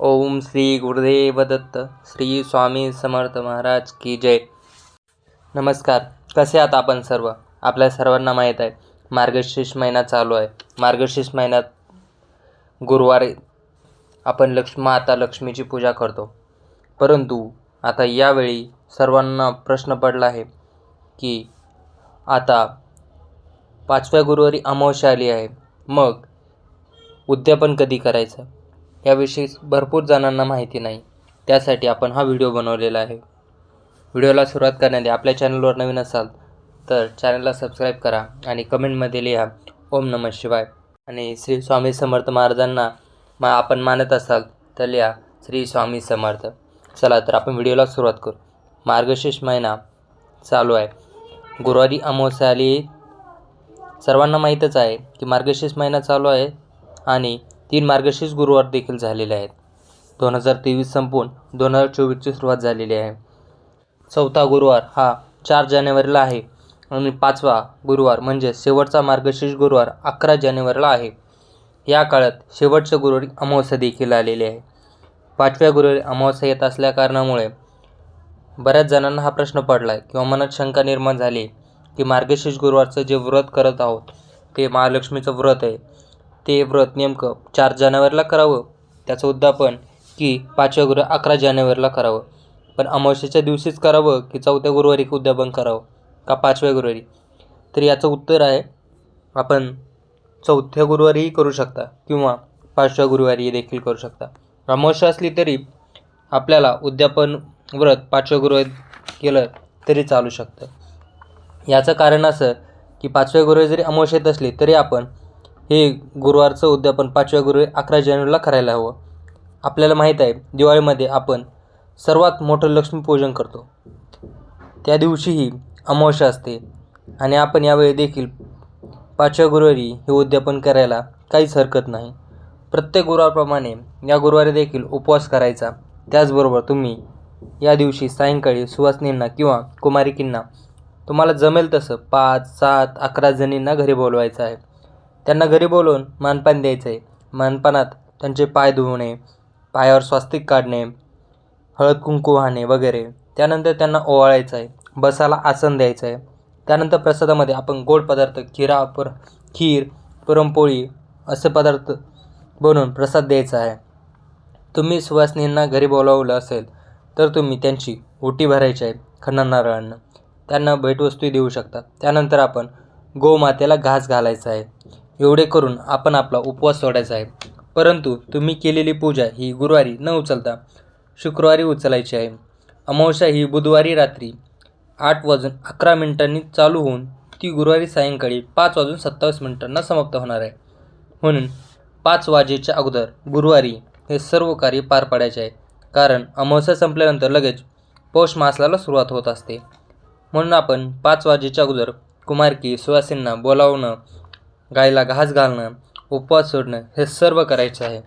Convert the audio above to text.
ओम श्री गुरुदेव दत्त श्री स्वामी समर्थ महाराज की जय. नमस्कार कसे आहात आपण सर्व? आपल्या सर्वांना माहीत आहे मार्गशीर्ष महिना चालू आहे. मार्गशीर्ष महिन्यात गुरुवारी आपण लक्ष माता लक्ष्मीची पूजा करतो. परंतु आता यावेळी सर्वांना प्रश्न पडला आहे की आता पाचव्या गुरुवारी अमावस्या आली आहे मग उद्यापन कधी करायचं? याविषयी भरपूर जणांना माहिती नाही. त्यासाठी आपण हा व्हिडिओ बनवलेला आहे. व्हिडिओला सुरुवात करण्याआधी आपल्या चॅनलवर नवीन असाल तर चॅनलला सबस्क्राईब करा आणि कमेंटमध्ये लिहा ओम नमः शिवाय. आणि श्री स्वामी समर्थ महाराजांना मा आपण मानत असाल तर लिहा श्री स्वामी समर्थ. चला तर आपण व्हिडिओला सुरुवात करू. मार्गशीर्ष महिना चालू आहे. गुरुवारी अमावस्या आली. सर्वांना माहीतच आहे की मार्गशीर्ष महिना चालू आहे आणि तीन मार्गशीर्ष गुरुवार देखील झालेले आहेत. दोन हजार तेवीस संपून दोन हजार चोवीसची सुरुवात झालेली आहे. चौथा गुरुवार हा चार जानेवारीला आहे आणि पाचवा गुरुवार म्हणजे शेवटचा मार्गशीर्ष गुरुवार अकरा जानेवारीला आहे. या काळात शेवटच्या गुरुवारी अमावस्या देखील आलेली आहे. पाचव्या गुरुवारी अमावस्या येत असल्या कारणामुळे बऱ्याच जणांना हा प्रश्न पडला आहे किंवा मनात शंका निर्माण झाली की मार्गशीर्ष गुरुवारचं जे व्रत करत आहोत ते महालक्ष्मीचं व्रत आहे. ते व्रत नेमकं चार जानेवारीला करावं? त्याचं उद्यापन की पाचव्या गुरु अकरा जानेवारीला करावं? पण अमावस्येच्या दिवशीच करावं की चौथ्या गुरुवारी उद्यापन करावं? का पाचव्या गुरुवारी? तर याचं उत्तर आहे आपण चौथ्या गुरुवारीही करू शकता किंवा पाचव्या गुरुवारी देखील करू शकता. अमावस्या असली तरी आपल्याला उद्यापन व्रत पाचव्या गुरुवारी केलं तरी चालू शकतं. याचं कारण असं की पाचव्या गुरुवारी जरी अमावस्येत असली तरी आपण हे गुरुवारचं उद्यापन पाचव्या गुरुवारी अकरा जानेवारीला करायला हवं. आपल्याला माहीत आहे दिवाळीमध्ये आपण सर्वात मोठं लक्ष्मीपूजन करतो. त्या दिवशीही अमावस्या असते आणि आपण यावेळी देखील पाचव्या गुरुवारी हे उद्यापन करायला काहीच हरकत नाही. प्रत्येक गुरुवारप्रमाणे या गुरुवारी देखील उपवास करायचा. त्याचबरोबर तुम्ही या दिवशी सायंकाळी सुवासनींना किंवा कुमारिकींना तुम्हाला जमेल तसं पाच सात अकरा जणींना घरी बोलवायचं आहे. त्यांना घरी बोलवून मानपान द्यायचं आहे मानपानात त्यांचे पाय धुवणे पायावर स्वास्तिक काढणे हळद कुंकू वाहणे वगैरे. त्यानंतर त्यांना ओवाळायचं आहे बसायला आसन द्यायचं आहे त्यानंतर प्रसादामध्ये आपण गोड पदार्थ खिरा पुर खीर पुरणपोळी असे पदार्थ बनवून प्रसाद द्यायचा आहे तुम्ही सुवासिनींना घरी बोलावलं असेल तर तुम्ही त्यांची ओटी भरायची आहे खन्ना नारळांना त्यांना भेटवस्तूही देऊ शकता. त्यानंतर आपण गोमातेला घास घालायचा आहे एवढे करून आपण आपला उपवास सोडायचा आहे. परंतु तुम्ही केलेली पूजा ही गुरुवारी न उचलता शुक्रवारी उचलायची आहे. अमावस्या ही बुधवारी रात्री आठ वाजून अकरा मिनिटांनी चालू होऊन ती गुरुवारी सायंकाळी पाच वाजून सत्तावीस मिनिटांना समाप्त होणार आहे. म्हणून पाच वाजेच्या अगोदर गुरुवारी हे सर्व कार्य पार पाडायचे आहे. कारण अमावस्या संपल्यानंतर लगेच पौष मासाला सुरुवात होत असते. म्हणून आपण पाच वाजेच्या अगोदर कुमारकी सुवासींना बोलावणं गाईला घास घालणं उपवास सोडणं हे सर्व करायचं आहे.